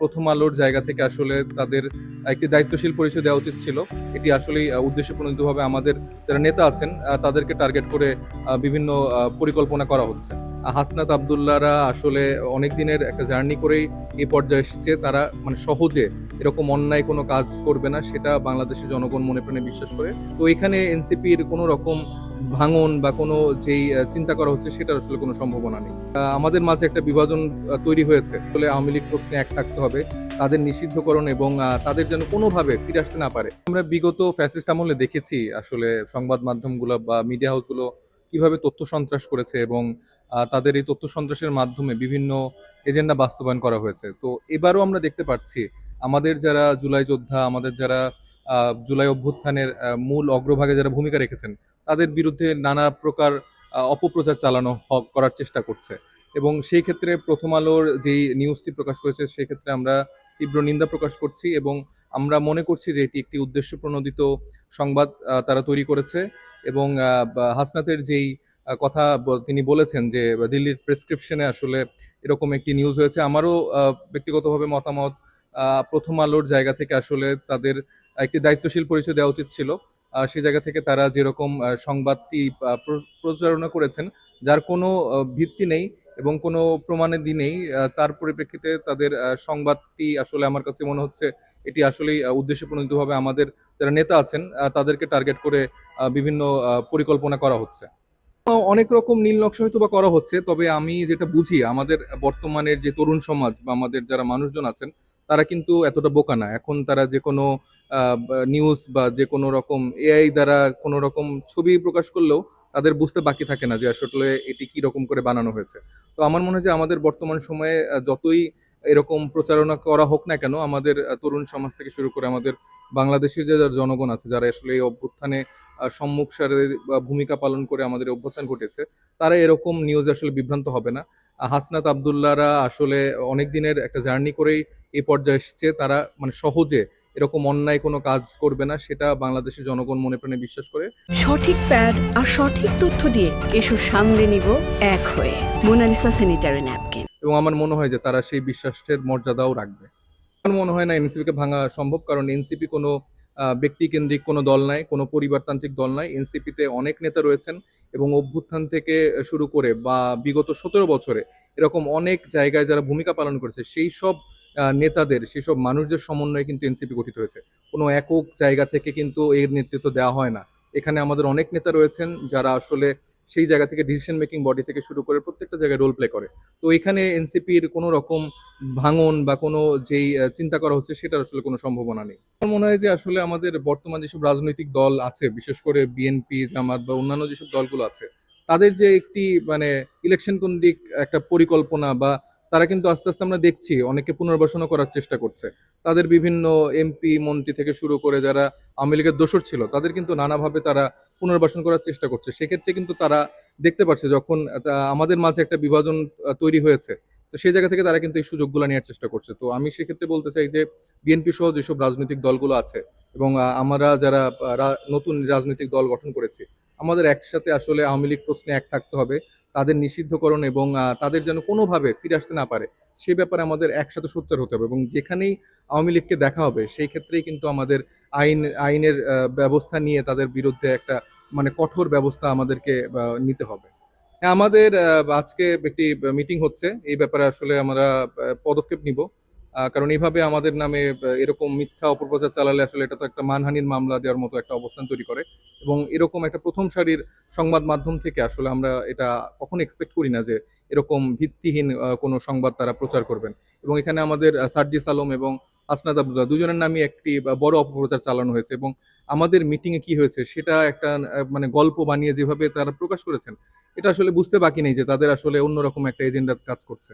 প্রথম আলোর জায়গা থেকে আসলে তাদের একটি দায়িত্বশীল পরিচয় দেওয়া উচিত ছিল। এটি আসলেই উদ্দেশ্য প্রণোদিতভাবে আমাদের যারা নেতা আছেন তাদেরকে টার্গেট করে বিভিন্ন পরিকল্পনা করা হচ্ছে। হাসনাত আবদুল্লাহরা আসলে অনেক দিনের একটা জার্নি করেই এই পর্যায়ে এসছে। তারা মানে সহজে এরকম অন্যায় কোনো কাজ করবে না, সেটা বাংলাদেশের জনগণ মনে প্রাণে বিশ্বাস করে। তো এখানে এনসিপির কোনো রকম ভাঙন বা কোনো যেই চিন্তা করা হচ্ছে সেটার আসলে কোনো সম্ভাবনা নেই। আমাদের মাঝে একটা বিভাজন তৈরি হয়েছে। বলে আওয়ামী লীগ প্রশ্নে এক থাকতে হবে। তাদের নিষিদ্ধকরণ এবং তাদের যেন কোনোভাবে ফিরে আসতে না পারে। আমরা বিগত ফ্যাসিস্ট আমলে দেখেছি আসলে সংবাদ মাধ্যমগুলো বা মিডিয়া হাউসগুলো কীভাবে তথ্য সন্ত্রাস করেছে এবং তাদের এই তথ্য সন্ত্রাসের মাধ্যমে বিভিন্ন এজেন্ডা বাস্তবায়ন করা হয়েছে। তো এবারও আমরা দেখতে পাচ্ছি, আমাদের যারা জুলাই যোদ্ধা, আমাদের যারা জুলাই অভ্যুত্থানের মূল অগ্রভাগে যারা ভূমিকা রেখেছেন তাদের বিরুদ্ধে নানা প্রকার অপপ্রচার চালানো করার চেষ্টা করছে। এবং সেই ক্ষেত্রে প্রথম আলোর যেই নিউজটি প্রকাশ করেছে, সেই ক্ষেত্রে আমরা তীব্র নিন্দা প্রকাশ করছি এবং আমরা মনে করছি যে এটি একটি উদ্দেশ্য প্রণোদিত সংবাদ তারা তৈরি করেছে। এবং হাসনাতের যেই কথা তিনি বলেছেন যে দিল্লির প্রেসক্রিপশনে আসলে এরকম একটি নিউজ হয়েছে। আমারও ব্যক্তিগতভাবে মতামত প্রথম আলোর জায়গা থেকে আসলে তাদের একটি দায়িত্বশীল পরিচয় দেওয়া উচিত ছিল। সেই জায়গা থেকে তারা যেরকম সংবাদটি প্রচারণা করেছেন যার কোনো ভিত্তি নেই এবং কোনো প্রমাণের দিনেই তার পরিপ্রেক্ষিতে তাদের সংবাদটি আসলে আমার কাছে মনে হচ্ছে এটি আসলেই আহ, উদ্দেশ্য প্রণোদিতভাবে আমাদের যারা নেতা আছেন তাদেরকে টার্গেট করে বিভিন্ন পরিকল্পনা করা হচ্ছে। অনেক রকম নীল নকশা হয়তো বা করা হচ্ছে তবে আমি যেটা বুঝি আমাদের বর্তমানের যে তরুণ সমাজ বা আমাদের যারা মানুষজন আছেন তারা কিন্তু এতটা বোকা না। এখন তারা যে কোনো নিউজ বা যে কোনো রকম এআই দ্বারা কোনো রকম ছবি প্রকাশ করলেও তাদের বুঝতে বাকি থাকে না যে আসলে এটি কি রকম করে বানানো হয়েছে। তো আমার মনে হয় যে আমাদের বর্তমান সময়ে যতই এরকম প্রচারণা করা হোক না কেন, আমাদের তরুণ সমাজ থেকে শুরু করে আমাদের বাংলাদেশের যে যারা জনগণ আছে, যারা আসলে এই অভ্যুত্থানে সম্মুখ সারে ভূমিকা পালন করে আমাদের অভ্যুত্থান ঘটেছে, তারা এরকম নিউজ আসলে বিভ্রান্ত হবে না। হাসনাত আবদুল্লাহরা আসলে অনেক দিনের একটা জার্নি করেই এই পর্যায়ে এসছে। তারা মানে সহজে এরকম অন্যায় কোনো কাজ করবে না সেটা বাংলাদেশের জনগণ মনে প্রাণে বিশ্বাস করে। সঠিক প্যাড আর সঠিক তথ্য দিয়ে এসু সামলে নিব এক হয়ে। Monalisa sanitary napkin. এবং আমার মনে হয় যে তারা সেই বিশ্বাসের মর্যাদাও রাখবে। আমার মনে হয় না এনসিপিকে ভাঙা সম্ভব কারণ এনসিপি কোনো ব্যক্তিকেন্দ্রিক কোনো দল নাই কোনো পরিবারতান্ত্রিক দল নাই। এনসিপিতে অনেক নেতা রয়েছেন এবং অভ্যুত্থান থেকে শুরু করে বা বিগত সতেরো বছরে এরকম অনেক জায়গায় যারা ভূমিকা পালন করেছে, সেই সব নেতাদের, সেই সব মানুষদের সমন্বয়ে কিন্তু এনসিপি গঠিত হয়েছে। কোনো একক জায়গা থেকে কিন্তু এর নেতৃত্ব দেওয়া হয় না। এখানে আমাদের অনেক নেতা রয়েছেন যারা আসলে সেই জায়গা থেকে ডিসিশন মেকিং বডি থেকে শুরু করে প্রত্যেকটা জায়গায় রোল প্লে করে। তো এখানে এনসিপির কোনো রকম ভাঙন বা কোনো যেই চিন্তা করা হচ্ছে সেটার আসলে কোনো সম্ভাবনা নেই। আমার মনে হয় যে আসলে আমাদের বর্তমান যেসব রাজনৈতিক দল আছে, বিশেষ করে বিএনপি জামাত বা অন্যান্য যেসব দলগুলো আছে, তাদের যে একটি মানে ইলেকশন কেন্দ্রিক একটা পরিকল্পনা বা তারা কিন্তু আস্তে আস্তে আমরা দেখছি, অনেকে পুনর্বাসনও করার চেষ্টা করছে। তাদের বিভিন্ন এমপি মন্ত্রী থেকে শুরু করে যারা আওয়ামী লীগের দোষর ছিল, তাদের কিন্তু নানাভাবে তারা পুনর্বাসন করার চেষ্টা করছে। সেক্ষেত্রে কিন্তু তারা দেখতে পাচ্ছে যখন আমাদের মাঝে একটা বিভাজন তৈরি হয়েছে, তো সেই জায়গা থেকে তারা কিন্তু এই সুযোগগুলো নেওয়ার চেষ্টা করছে। তো আমি সেক্ষেত্রে বলতে চাই যে বিএনপি সহ যেসব রাজনৈতিক দলগুলো আছে এবং আমরা যারা নতুন রাজনৈতিক দল গঠন করেছি, আমাদের একসাথে আসলে আওয়ামী লীগ প্রশ্নে এক থাকতে হবে। তাদের নিষিদ্ধকরণ এবং তাদের যেন কোনোভাবে ফিরে আসতে না পারে সেই ব্যাপারে আমাদের একসাথে সোচ্চার হতে হবে এবং যেখানেই আওয়ামী লীগকে দেখা হবে সেই ক্ষেত্রেই কিন্তু আমাদের আইন আইনের ব্যবস্থা নিয়ে তাদের বিরুদ্ধে একটা মানে কঠোর ব্যবস্থা আমাদেরকে নিতে হবে। হ্যাঁ, আমাদের আজকে একটি মিটিং হচ্ছে এই ব্যাপারে আসলে আমরা পদক্ষেপ নিব। কারণ এইভাবে আমাদের নামে এরকম মিথ্যা অপপ্রচার চালালে আসলে এটা তো একটা মানহানির মামলা দেওয়ার মতো একটা অবস্থান তৈরি করে। এবং এরকম একটা প্রথম সারির সংবাদ মাধ্যম থেকে আসলে আমরা এটা কখনো এক্সপেক্ট করি না যে এরকম ভিত্তিহীন কোনো সংবাদ তারা প্রচার করবেন। এবং এখানে আমাদের সার্জিস আলম এবং আসনাদ আবদুল্লাহ দুজনের নামে একটি বড় অপপ্রচার চালানো হয়েছে। এবং আমাদের মিটিংয়ে কি হয়েছে সেটা একটা মানে গল্প বানিয়ে যেভাবে তারা প্রকাশ করেছেন, এটা আসলে বুঝতে বাকি নেই যে তাদের আসলে অন্যরকম একটা এজেন্ডা কাজ করছে।